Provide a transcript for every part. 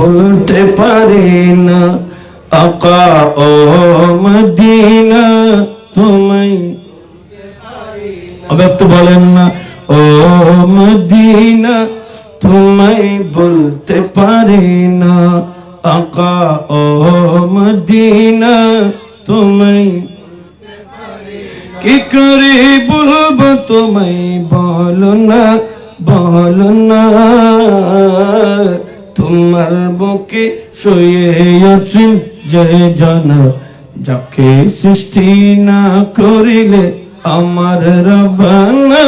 বলতে পারি না। আকা ও মদিনা তোমায় অব্যক্ত বলেন না। ও মদিনা তোমায় বলতে পারি না। আকা ও মদিনা তোমায় কি করে বলব? তোমায় বলো না বলো না। তোমার বুকে শুয়ে আছেন যে জানা, যাকে সৃষ্টি না করিলে আমার রবানা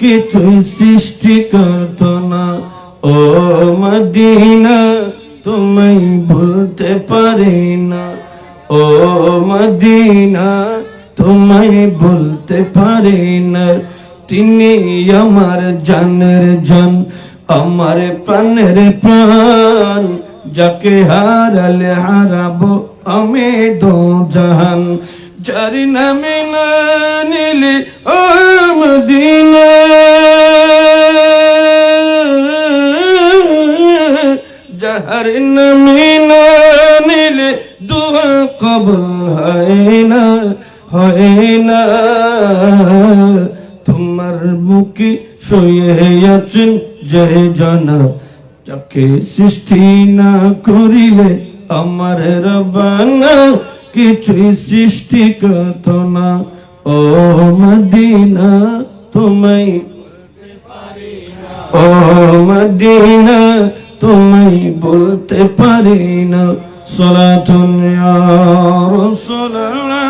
কিছুই সৃষ্টি করত না। ও মদিনা, তুমি ভুলতে পারি না। ও মদিনা তোমায় বলতে পারি না। তিনি আমার জানের জান আমার প্রাণের প্রাণ, যাকে হারালে হারাবো আমি দো জাহান। যার নামে না নিলে ও মদিনা। যাহার নামে না নিলে দোয়া কবল হয় না হয় না। তোমার বুকে শুয়ে আছেন যে জানা। যাকে সৃষ্টি না করিলে আমার রবানা, কিছুই সৃষ্টি করত না। ও মদিনা, তোমায় ও মদিনা, তোমায় বলতে পারি না। সলাতুন ইয়া রাসূলুল্লাহ